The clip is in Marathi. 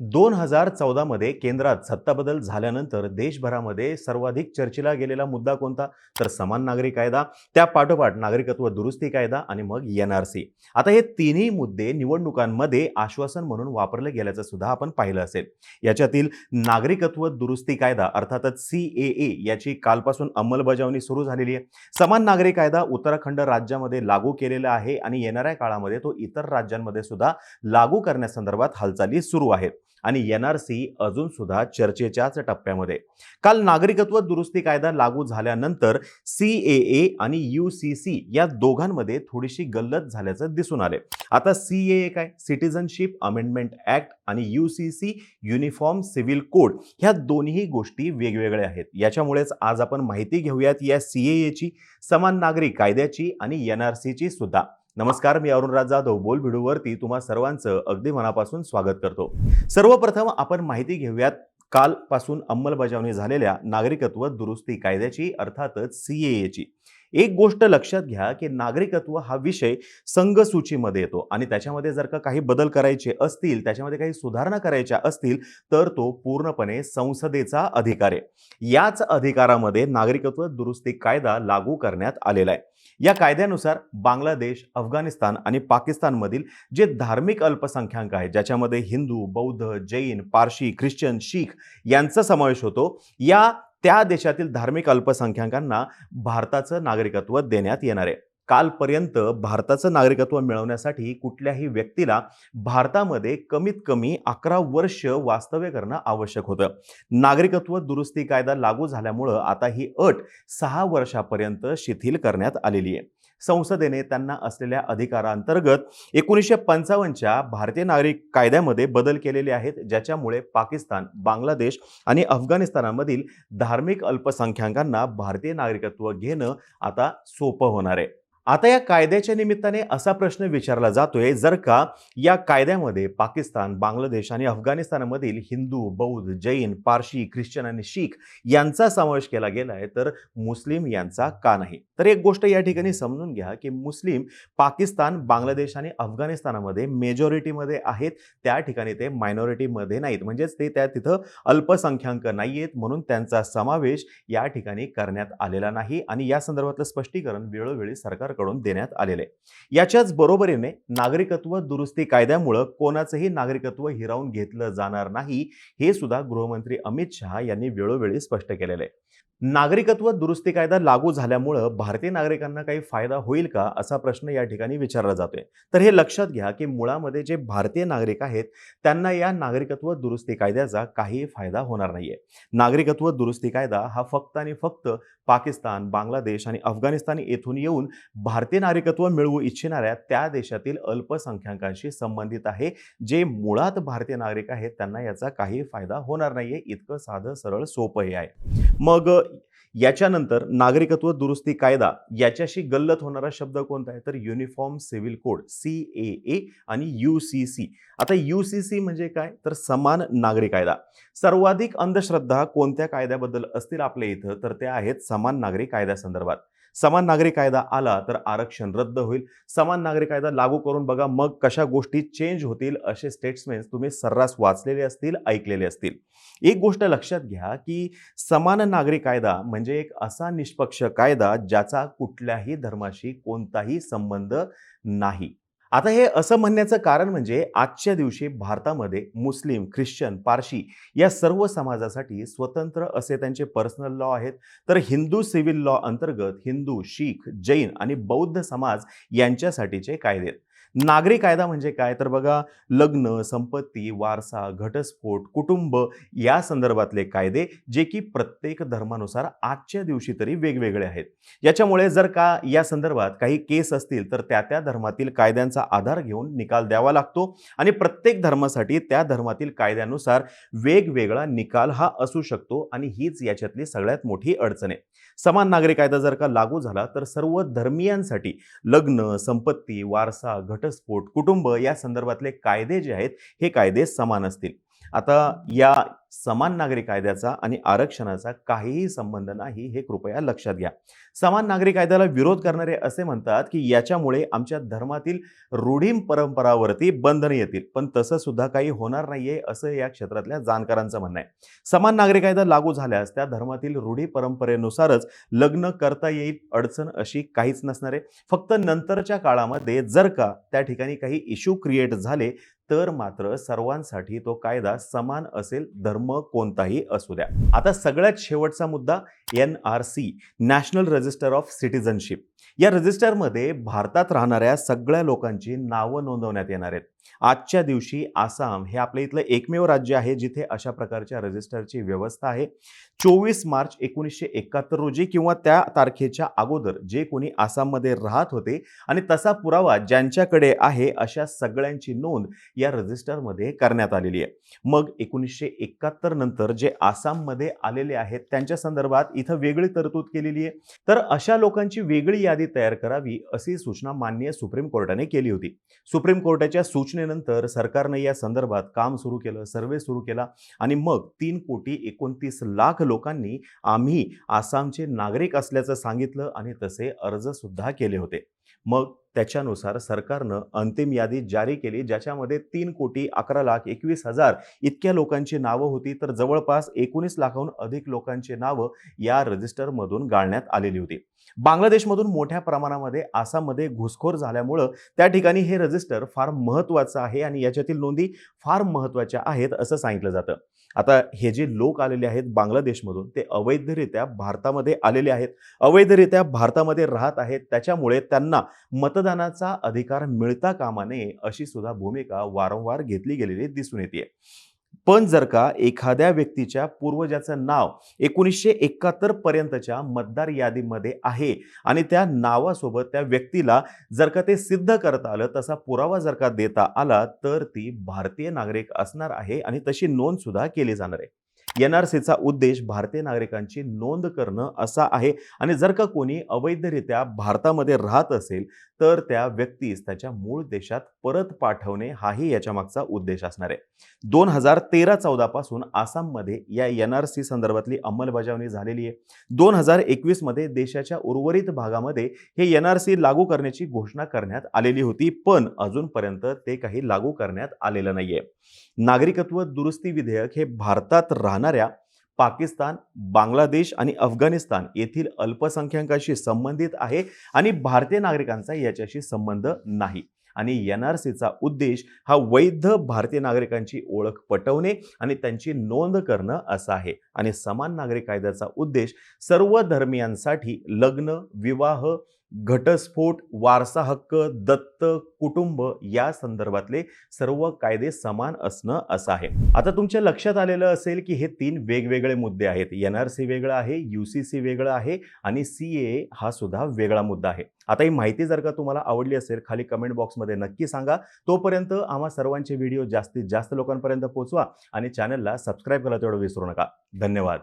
दोन हजार चौदामध्ये केंद्रात सत्ताबदल झाल्यानंतर देशभरामध्ये सर्वाधिक चर्चेला गेलेला मुद्दा कोणता? तर समान नागरी कायदा त्या पाठोपाठ नागरिकत्व दुरुस्ती कायदा आणि मग एन आर सी आता हे तिन्ही मुद्दे निवडणुकांमध्ये आश्वासन म्हणून वापरले गेल्याचं सुद्धा आपण पाहिलं असेल. याच्यातील नागरिकत्व दुरुस्ती कायदा अर्थातच सी ए ए याची कालपासून अंमलबजावणी सुरू झालेली आहे. समान नागरी कायदा उत्तराखंड राज्यामध्ये लागू केलेला आहे आणि येणाऱ्या काळामध्ये तो इतर राज्यांमध्ये सुद्धा लागू करण्यासंदर्भात हालचाली सुरू आहेत. आणि एन आर सी अजून सुद्धा चर्चेच्याच टप्प्यामध्ये. काल नागरिकत्व दुरुस्ती कायदा लागू झाल्यानंतर सी ए ए आणि यू सी सी या दोघांमध्ये थोडीशी गल्लत झाल्याचं दिसून आले आता सी ए ए काय? सिटिझनशिप अमेंडमेंट ऍक्ट आणि U C C uniform civil code ह्या दोन्ही गोष्टी वेगवेगळ्या आहेत. याच्यामुळेच आज आपण माहिती घेऊयात या सी ए एची समान नागरी कायद्याची आणि एन आर सीची सुद्धा. नमस्कार मी अरुणराज जाधव. बोल व्हिडिओवरती तुम्हा सर्वांचं अगदी मनापासून स्वागत करतो. सर्वप्रथम आपण माहिती घेऊयात कालपासून अंमलबजावणी झालेल्या नागरिकत्व दुरुस्ती कायद्याची अर्थातच सी ए एची एक गोष्ट लक्षात घ्या की नागरिकत्व हा विषय संघसूचीमध्ये येतो. आणि त्याच्यामध्ये जर का काही बदल करायचे असतील त्याच्यामध्ये काही सुधारणा करायच्या असतील तर तो पूर्णपणे संसदेचा अधिकार आहे. याच अधिकारामध्ये नागरिकत्व दुरुस्ती कायदा लागू करण्यात आलेला आहे. या कायद्यानुसार बांगलादेश अफगाणिस्तान आणि पाकिस्तानमधील जे धार्मिक अल्पसंख्याक आहेत ज्याच्यामध्ये हिंदू बौद्ध जैन पारशी ख्रिश्चन शीख यांचा समावेश होतो या त्या देशातील धार्मिक अल्पसंख्याकांना भारताचं नागरिकत्व देण्यात येणार आहे. कालपर्यंत भारताचं नागरिकत्व मिळवण्यासाठी कुठल्याही व्यक्तीला भारतामध्ये कमीत कमी अकरा वर्ष वास्तव्य करणं आवश्यक होतं. नागरिकत्व दुरुस्ती कायदा लागू झाल्यामुळं आता ही अट सहा वर्षापर्यंत शिथिल करण्यात आलेली आहे. संसदेने त्यांना असलेल्या अधिकारांतर्गत एकोणीसशे पंचावन्नच्या भारतीय नागरिक कायद्यामध्ये बदल केलेले आहेत ज्याच्यामुळे पाकिस्तान बांगलादेश आणि अफगाणिस्तानामधील धार्मिक अल्पसंख्याकांना भारतीय नागरिकत्व घेणं आता सोपं होणार आहे. आता या कायद्याच्या निमित्ताने असा प्रश्न विचारला जातोय जर का या कायद्यामध्ये पाकिस्तान बांगलादेश आणि अफगाणिस्तानमधील हिंदू बौद्ध जैन पारशी ख्रिश्चन आणि शीख यांचा समावेश केला गेला आहे तर मुस्लिम यांचा का नाही? तर एक गोष्ट या ठिकाणी समजून घ्या की मुस्लिम पाकिस्तान बांगलादेश आणि अफगाणिस्तानामध्ये मेजॉरिटीमध्ये आहेत त्या ठिकाणी ते मायनॉरिटीमध्ये नाहीत. म्हणजेच ते त्या तिथं अल्पसंख्याक नाही आहेत म्हणून त्यांचा समावेश या ठिकाणी करण्यात आलेला नाही. आणि या संदर्भातलं स्पष्टीकरण वेळोवेळी सरकार सरकारकडून देण्यात आलेलं. आहे याच्याच बरोबरीने नागरिकत्व दुरुस्ती कायद्यामुळं कोणाचंही नागरिकत्व हिरावून घेतलं जाणार नाही हे सुद्धा गृहमंत्री अमित शहा यांनी वेळोवेळी स्पष्ट केलेलं आहे. नागरिकत्व दुरुस्ती कायदा लागू झाल्यामुळं भारतीय नागरिकांना काही फायदा होईल का असा प्रश्न या ठिकाणी विचारला जातोय. तर हे लक्षात घ्या की मुळामध्ये जे भारतीय नागरिक आहेत त्यांना या नागरिकत्व दुरुस्ती कायद्याचा काही फायदा होणार नाहीये. नागरिकत्व दुरुस्ती कायदा हा फक्त आणि फक्त पाकिस्तान बांगलादेश आणि अफगाणिस्तान येथून येऊन भारतीय नागरिकत्व मिळवू इच्छिणाऱ्या त्या देशातील अल्पसंख्याकांशी संबंधित आहे जे मुळात भारतीय नागरिक आहेत त्यांना याचा काही फायदा होणार नाहीये. इतकं साधं सरळ सोपं हे आहे. मग याच्यानंतर नागरिकत्व दुरुस्ती कायदा याच्याशी गल्लत होणारा शब्द कोणता आहे? तर uniform civil code C A A आणि यू सी सी आता यू सी सी म्हणजे काय? तर समान नागरी कायदा. सर्वाधिक अंधश्रद्धा कोणत्या कायद्याबद्दल असतील आपल्या इथं? तर त्या आहेत समान नागरी कायद्यासंदर्भात. समान नागरी कायदा आला तर आरक्षण रद्द होईल. समान नागरी कायदा लागू करून बघा मग कशा गोष्टी चेंज होतील असे स्टेटमेंट्स तुम्ही सर्रास वाचलेले असतील ऐकलेले असतील. एक गोष्ट लक्षात घ्या की समान नागरी कायदा म्हणजे एक असा निष्पक्ष कायदा ज्याचा कुठल्याही धर्माशी कोणताही संबंध नाही. आता हे असं म्हणण्याचं कारण म्हणजे आजच्या दिवशी भारतामध्ये मुस्लिम ख्रिश्चन पारशी या सर्व समाजासाठी स्वतंत्र असे त्यांचे पर्सनल लॉ आहेत. तर हिंदू सिव्हिल लॉ अंतर्गत हिंदू शीख जैन आणि बौद्ध समाज यांच्यासाठीचे कायदे आहेत. नागरी कायदा म्हणजे काय? तर बघा लग्न संपत्ती वारसा घटस्फोट कुटुंब या संदर्भातले कायदे जे की प्रत्येक धर्मानुसार आजच्या दिवशी तरी वेगवेगळे आहेत. याच्यामुळे जर का या संदर्भात काही केस असतील तर त्या त्या धर्मातील कायद्यांचा आधार घेऊन निकाल द्यावा लागतो. आणि प्रत्येक धर्मासाठी त्या धर्मातील कायद्यानुसार वेगवेगळा निकाल हा असू शकतो आणि हीच याच्यातली सगळ्यात मोठी अडचण आहे. समान नागरी कायदा जर का लागू झाला तर सर्व धर्मियांसाठी लग्न संपत्ती वारसा घटस्फोट कुटुंब या संदर्भातले कायदे जे आहेत हे कायदे समान असतील. आता या समान नागरी कायद्याचा आणि आरक्षणाचा काहीही संबंध नाही हे कृपया लक्षात घ्या. समान नागरी कायद्याला विरोध करणारे असे म्हणतात की याच्यामुळे आमच्या धर्मातील रूढीम परंपरावरती बंधन येतील. पण तसं सुद्धा काही होणार नाहीये असं या क्षेत्रातल्या जाणकारांचं म्हणणं आहे. समान नागरी कायदा लागू झाल्यास त्या धर्मातील रूढी परंपरेनुसारच लग्न करता येईल अडचण अशी काहीच नसणार आहे. फक्त नंतरच्या काळामध्ये जर का त्या ठिकाणी काही इश्यू क्रिएट झाले तर मात्र सर्वांसाठी तो कायदा समान असेल धर्म कोणताही असू द्या. आता सगळ्यात शेवटचा मुद्दा N R C national register of citizenship या रजिस्टरमध्ये भारतात राहणाऱ्या सगळ्या लोकांची नावं नोंदवण्यात येणार आहेत. आजच्या दिवशी आसाम हे आपल्या इथलं एकमेव राज्य आहे जिथे अशा प्रकारच्या रजिस्टरची व्यवस्था आहे. चोवीस मार्च एकोणीसशे एकाहत्तर रोजी किंवा त्या तारखेच्या अगोदर जे कोणी आसाममध्ये राहत होते आणि तसा पुरावा ज्यांच्याकडे आहे अशा सगळ्यांची नोंद या रजिस्टरमध्ये करण्यात आलेली आहे. मग एकोणीसशे एकाहत्तर नंतर जे आसाममध्ये आलेले आहेत त्यांच्या संदर्भात इथं वेगळी तरतूद केलेली आहे. तर अशा लोकांची वेगळी यादी तयार करावी अशी सूचना माननीय सुप्रीम कोर्टाने केली होती. सुप्रीम कोर्टाच्या सूचनेनंतर सरकारने या संदर्भात काम सुरू केलं सर्वे सुरू केला आणि मग तीन कोटी एकोणतीस लाख लोकांनी आम्ही आसामचे नागरिक असल्याचं सांगितलं आणि तसे अर्ज सुद्धा केले होते. मग त्याच्यानुसार सरकारनं अंतिम यादी जारी केली ज्याच्यामध्ये तीन कोटी अकरा लाख एकवीस हजार इतक्या लोकांची नावं होती. तर जवळपास एकोणीस लाखाहून अधिक लोकांची नावं या रजिस्टरमधून गाळण्यात आलेली होती. बांगलादेशमधून मोठ्या प्रमाणामध्ये आसाममध्ये घुसखोर झाल्यामुळं त्या ठिकाणी हे रजिस्टर फार महत्त्वाचं आहे आणि याच्यातील नोंदी फार महत्त्वाच्या आहेत असं सांगितलं जातं. आता हे जे लोक आलेले आहेत बांगलादेशमधून ते अवैधरित्या भारतामध्ये आलेले आहेत. अवैधरित्या भारतामध्ये राहत आहेत. त्याच्यामुळे त्यांना मत मतदानाचा अधिकार मिळता कामा नये अशी सुद्धा भूमिका वारंवार घेतली गेलेली दिसून येते पण जर का एखाद्या व्यक्तीच्या पूर्वजाचं नाव एकोणीसशे एकाहत्तर पर्यंतच्या मतदार यादीमध्ये आहे आणि त्या नावासोबत त्या व्यक्तीला जर का ते सिद्ध करता आलं तसा पुरावा जर का देता आला तर ती भारतीय नागरिक असणार आहे आणि तशी नोंद सुद्धा केली जाणार आहे. एन आर सीचा उद्देश भारतीय नागरिकांची नोंद करणं असा आहे. आणि जर का कोणी अवैधरित्या भारतामध्ये राहत असेल तर त्या व्यक्तीस त्याच्या मूळ देशात परत पाठवणे हाही याच्या मागचा उद्देश असणार आहे. दोन हजार तेरा चौदा पासून आसाममध्ये या एन आर सी संदर्भातली अंमलबजावणी झालेली आहे. दोन हजार एकवीसमध्ये देशाच्या उर्वरित भागामध्ये हे एन आर सी लागू करण्याची घोषणा करण्यात आलेली होती पण अजूनपर्यंत ते काही लागू करण्यात आलेलं नाहीये. नागरिकत्व दुरुस्ती विधेयक हे भारतात राहणाऱ्या पाकिस्तान बांगलादेश आणि अफगाणिस्तान येथील अल्पसंख्याकांशी संबंधित आहे आणि भारतीय नागरिकांचा याच्याशी संबंध नाही. आणि एन आर सीचा उद्देश हा वैध भारतीय नागरिकांची ओळख पटवणे आणि त्यांची नोंद करणं असा आहे. आणि समान नागरिक कायद्याचा उद्देश सर्व धर्मियांसाठी लग्न विवाह घटस्फोट वारसा हक्क दत्त कुटुंब या संदर्भातले सर्व कायदे समान असणं असं आहे. आता तुमच्या लक्षात आलेलं असेल की हे तीन वेगवेगळे मुद्दे आहेत. एन आर सी वेगळं आहे यू सी सी वेगळं आहे आणि सी ए हा सुद्धा वेगळा मुद्दा आहे. आता ही माहिती जर का तुम्हाला आवडली असेल खाली कमेंट बॉक्समध्ये नक्की सांगा. तोपर्यंत आम्हा सर्वांचे व्हिडिओ जास्तीत जास्त लोकांपर्यंत पोहोचवा आणि चॅनलला सबस्क्राईब करायला तेवढं विसरू नका. धन्यवाद.